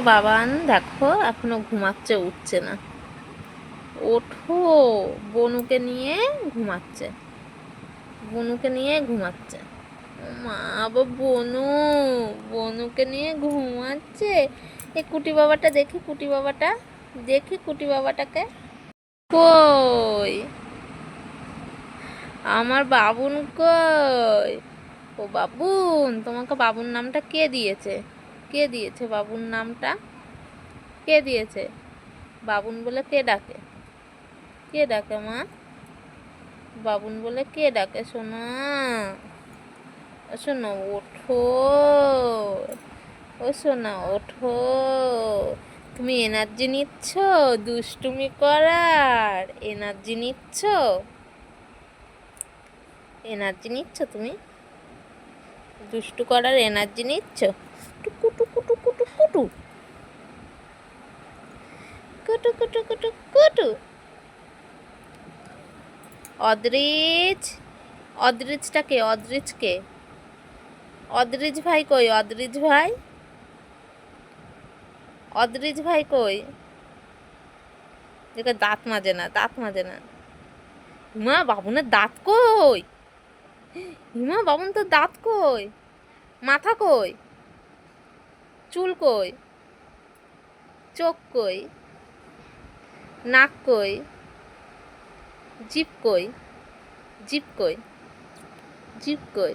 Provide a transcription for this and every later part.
বাবান দেখো, এখনও ঘুমাচ্ছে, উঠছে না। ওঠো, বনুকে নিয়ে ঘুমাচ্ছে। বনুকে নিয়ে ঘুমাচ্ছে। মা, আবার বনু, বনুকে নিয়ে ঘুমাচ্ছে। এই কুটি বাবাটা দেখি, কুটি বাবাটা, দেখি কুটি বাবাটাকে। কই? আমার বাবুন কই? ও বাবুন, তোমাকে বাবুর নামটা কে দিয়েছে? কে দিয়েছে বাবুর নামটা? কে দিয়েছে? বাবুন বলে কে ডাকে? কে ডাকে মা? বাবুন বলে কে ডাকে ও শোনো, ওঠো। ও সোনা, ওঠো। তুমি এনার্জি নিচ্ছ? দুষ্টুমি করার এনার্জি নিচ্ছ? এনার্জি নিচ্ছ তুমি? দুষ্টু করার এনার্জি নিচ্ছ? টুকু টুকু টুকু টুকু কুটু কুটু কুটু কুটু। অদ্রিজ অদ্রিজটা কে অদ্রিজ ভাই কই? অদ্রিজ ভাই? অদ্রিজ ভাই কই? দেখো, দাঁত মাজে না, দাঁত মাজে না। মা বাবুনের দাঁত কই? হিমা বাবুন তো দাঁত কই? মাথা কই? চুল কই? চোখ কই? নাক কই? জিপ কই? জিপ কই? জিপ কই?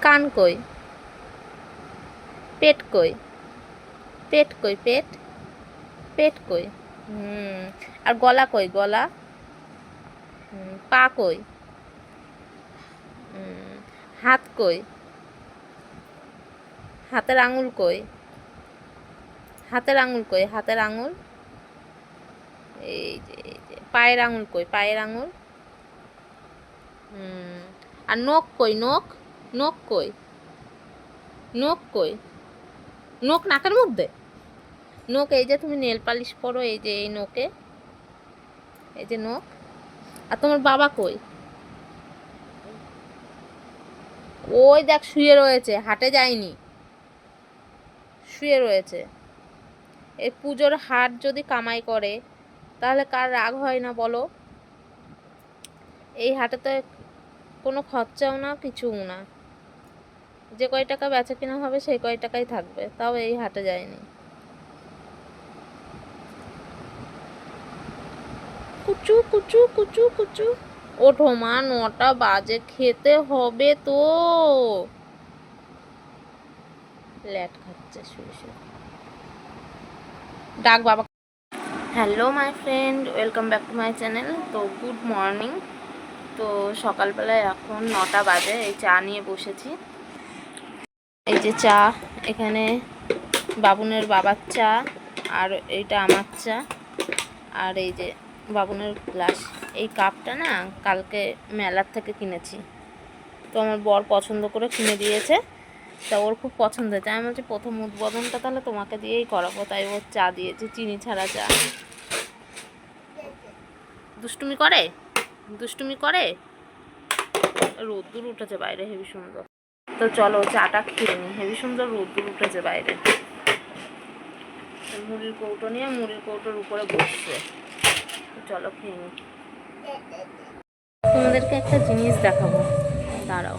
কান কই? পেট কই? পেট কই? পেট? পেট কই? হুম, আর গলা কই? গলা? পা কই? হাত কই? হাতের আঙুল কই? হাতের আঙুল কই? হাতের আঙুল? এই যে এই যে। পায়ের আঙুল কই? পায়ের আঙুল? আর নখ কই? নখ? নখ কই? নখ কই? নখ নাকের মধ্যে? নখ, এই যে তুমি নেল পালিশ পরো, এই যে, এই নখে। এই যে নখ। আর তোমার বাবা কই? ওই দেখ, শুয়ে রয়েছে, হাটে যায়নি। শুয়ে রয়েছে। এই পুজোর হাট যদি কামাই করে, তাহলে কার রাগ হয় না বলো? এই হাটে তো কোনো খরচাও না, কিছুও না। যে কয় টাকা বেচা কিনা হবে, সেই কয় টাকাই থাকবে, তাও এই হাটে যায়নি। কুচু কুচু কুচু কুচু। ওঠো মা, নটা বাজে, খেতে হবে তো। ল্যাট খাচ্ছে, শুয়ে শুয়ে। ডাক বাবা। Hello my friend welcome back to my channel তো গুড মর্নিং তো সকালবেলায় এখন নটা বাজে, এই চা নিয়ে বসেছি। এই যে চা, এখানে বাবুনের বাবার চা, আর এইটা আমার চা, আর এই যে বাবুনের গ্লাস। এই কাপটা না, কালকে মেলার থেকে কিনেছি। তো আমার বর পছন্দ করে কিনে দিয়েছে। তা ওর খুব পছন্দ হয়েছে। আমি বলছি, প্রথম উদ্বোধনটা তাহলে তোমাকে দিয়েই করাবো। তাই ওর চা দিয়েছি, চিনি ছাড়া চা। দুষ্টুমি করে? দুষ্টুমি করে? রোদ্দুর উঠেছে বাইরে হেভি সুন্দর। তো চলো চাটা খেয়ে নি। হেভি সুন্দর রোদ্দুর উঠেছে বাইরে। মুড়ির কৌটো নিয়ে মুড়ির কৌটোর উপরে বসছে। চলো খেয়ে নি। তোমাদেরকে একটা জিনিস দেখাবো। দাঁড়াও।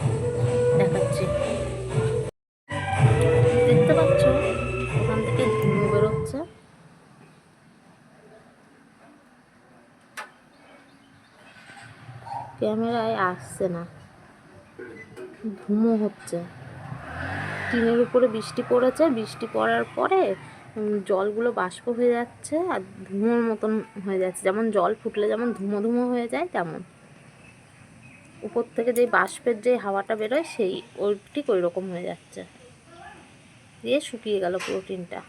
ক্যামেরায় আসছে না। ধুমো হচ্ছে। টিনের উপরে বৃষ্টি পড়েছে। বৃষ্টি পড়ার পরে জলগুলো বাষ্প হয়ে যাচ্ছে আর ধুমোর মতন হয়ে যাচ্ছে। যেমন জল ফুটলে যেমন ধুমো ধুমো হয়ে যায়, তেমন। উপর থেকে যে বাষ্পের যে হাওয়াটা বেরোয়, সেই ওই ঠিক ওই রকম হয়ে যাচ্ছে। দিয়ে শুকিয়ে গেল প্রোটিনটা